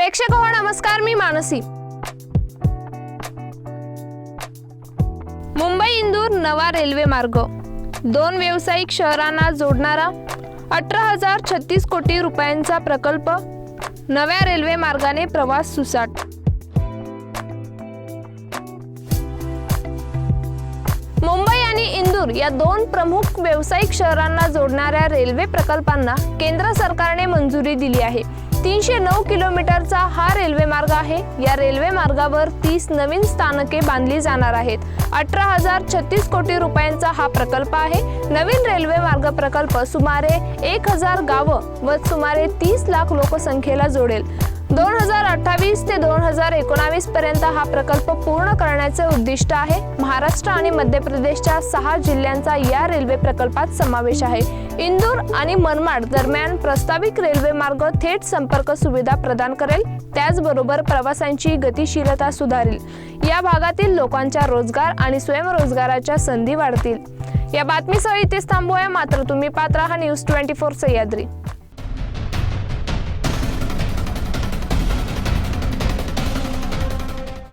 प्रेक्षक हो नमस्कार मी मानसी. मुंबई इंदूर नवा रेल्वे मार्ग. दोन व्यावसायिक शहरांना जोडणारा अठरा हजार छत्तीस कोटी रुपयांचा प्रकल्प नव्या रेल्वे मार्गाने प्रवास सुसाट. मुंबई आणि इंदूर या दोन प्रमुख व्यावसायिक शहरांना जोडणाऱ्या रेल्वे प्रकल्पांना केंद्र सरकारने मंजुरी दिली आहे. तीनशे नऊ किलोमीटरचा हा रेल्वे मार्ग आहे. या रेल्वे मार्गावर तीस नवीन स्थानके बांधली जाणार आहेत. अठरा हजार छत्तीस कोटी रुपयांचा हा प्रकल्प आहे. नवीन रेल्वे मार्ग प्रकल्प सुमारे एक हजार गावं व सुमारे तीस लाख लोकसंख्येला जोडेल. दोन हजार अठ्ठावीस ते दोन हजार एकोणावीस पर्यंत हा प्रकल्प पूर्ण करण्याचे उद्दिष्ट आहे. महाराष्ट्र आणि मध्य प्रदेशच्या सहा जिल्ह्यांचा या रेल्वे प्रकल्पात समावेश आहे. इंदूर आणि मनमाड दरम्यान प्रस्तावित रेल्वे मार्ग थेट संपर्क सुविधा प्रदान करेल त्याचबरोबर प्रवासांची गतिशीलता सुधारेल. या भागातील लोकांच्या रोजगार आणि स्वयंरोजगाराच्या संधी वाढतील. या बातमीसह इथेच थांबूया. मात्र तुम्ही पात्र हा न्यूज ट्वेंटी फोर सह्याद्री.